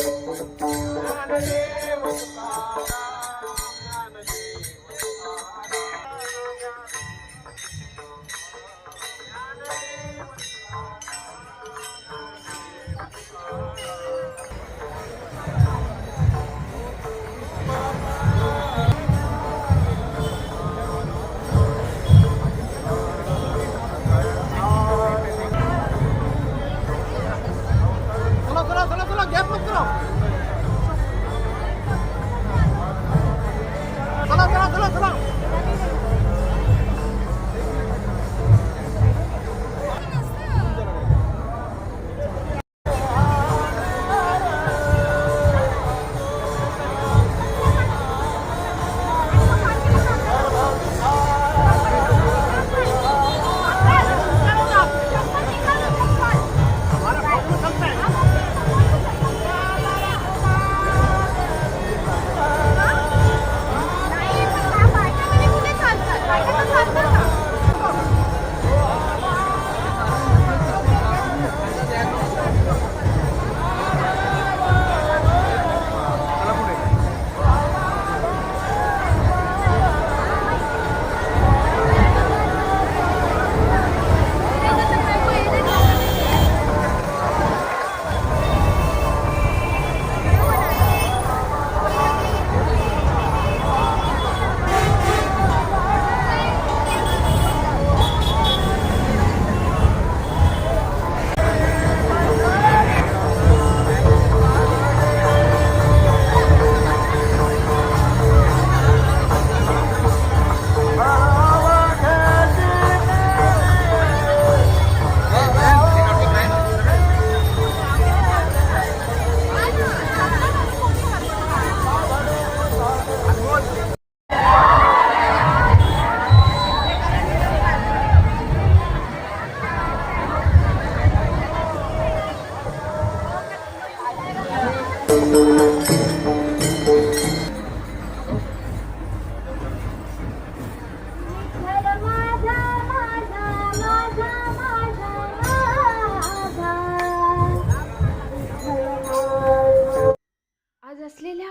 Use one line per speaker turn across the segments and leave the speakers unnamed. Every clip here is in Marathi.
Hare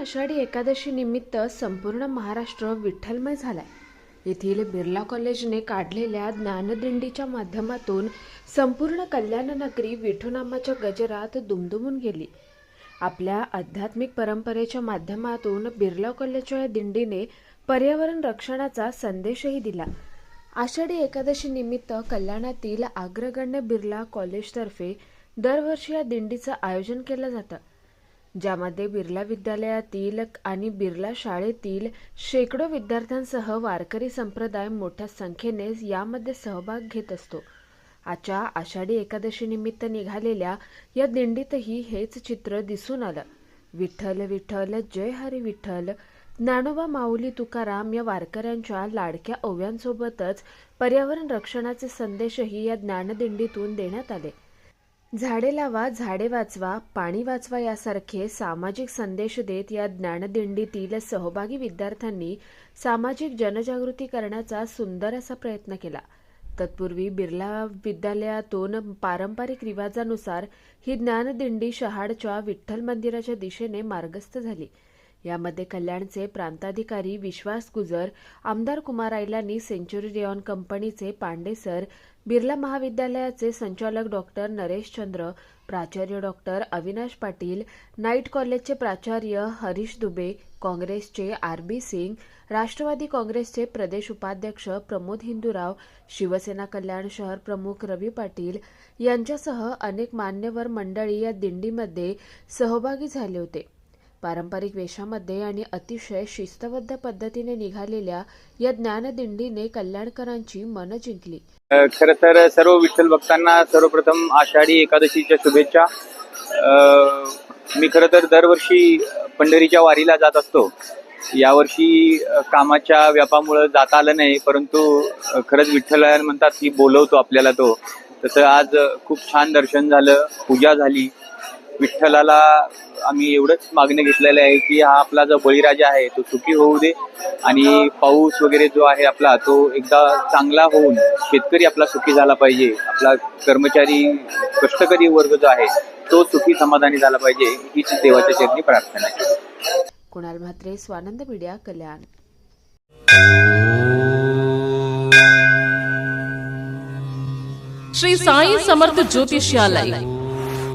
आषाढी एकादशी निमित्त संपूर्ण महाराष्ट्र विठ्ठलमय झालाय. येथील बिर्ला कॉलेजने काढलेल्या ज्ञानदिंडीच्या माध्यमातून संपूर्ण कल्याण नगरी विठुनामाच्या गजरात दुमदुमून गेली. आपल्या आध्यात्मिक परंपरेच्या माध्यमातून बिर्ला कॉलेजच्या या दिंडीने पर्यावरण रक्षणाचा संदेशही दिला. आषाढी एकादशी निमित्त कल्याणातील अग्रगण्य बिर्ला कॉलेजतर्फे दरवर्षी या दिंडीचं आयोजन केलं जातं. ज्यामध्ये बिर्ला विद्यालयातील आणि बिर्ला शाळेतील शेकडो विद्यार्थ्यांसह वारकरी संप्रदाय मोठ्या संख्येने यामध्ये सहभाग घेत असतो. आजच्या आषाढी एकादशी निमित्त निघालेल्या या दिंडीतही हेच चित्र दिसून आलं. विठ्ठल विठ्ठल जय हरी विठ्ठल. ज्ञानोबा माऊली तुकाराम या वारकऱ्यांच्या लाडक्या ओव्यांसोबतच पर्यावरण रक्षणाचे संदेशही या ज्ञानदिंडीतून देण्यात आले. झाडे लावा झाडे वाचवा पाणी वाचवा यासारखे सामाजिक संदेश देत या ज्ञानदिंडीतील सहभागी विद्यार्थ्यांनी सामाजिक जनजागृती करण्याचा सुंदर असा प्रयत्न केला. तत्पूर्वी बिर्ला विद्यालयातून पारंपरिक रिवाजानुसार ही ज्ञानदिंडी शहाडच्या विठ्ठल मंदिराच्या दिशेने मार्गस्थ झाली. यामध्ये कल्याणचे प्रांताधिकारी विश्वास गुजर आमदार कुमार आयलानी सेंचुरी रेऑन कंपनीचे पांडे सर बिर्ला महाविद्यालयाचे संचालक डॉक्टर नरेश चंद्र प्राचार्य डॉक्टर अविनाश पाटील नाईट कॉलेजचे प्राचार्य हरीश दुबे काँग्रेसचे आर बी सिंग राष्ट्रवादी काँग्रेसचे प्रदेश उपाध्यक्ष प्रमोद हिंदूराव शिवसेना कल्याण शहर प्रमुख रवी पाटील यांच्यासह अनेक मान्यवर मंडळी या दिंडीमध्ये सहभागी झाले होते. पारंपरिक वेशामध्ये आणि अतिशय शिस्तबद्ध पद्धतीने निघालेल्या या ज्ञानदिंडीने कल्याणकरांची मन जिंकली.
खर तर सर्व विठ्ठल भक्तांना सर्वप्रथम आषाढी एकादशीच्या शुभेच्छा. मी खरं तर दरवर्षी पंढरीच्या वारीला जात असतो. यावर्षी कामाच्या व्यापामुळं जाता आलं नाही परंतु खरंच विठ्ठलायन म्हणतात की बोलवतो आपल्याला तो. तसं आज खूप छान दर्शन झालं पूजा झाली. विठ्ठलाला आम्ही एवढंच मागणं घेतलेलं आहे की हा आपला जो बळीराजा आहे तो सुखी होऊ दे आणि पाऊस वगैरे जो आहे आपला तो एकदा चांगला होऊन शेतकरी आपला सुखी झाला पाहिजे. आपला कर्मचारी कष्टकरी वर्ग जो आहे तो सुखी समाधानी झाला पाहिजे हीच देवाच्या चरणी प्रार्थना आहे.
Kunal Mhatre Swanand media Kalyan.
Shri Sai Samarth Jyotishalay.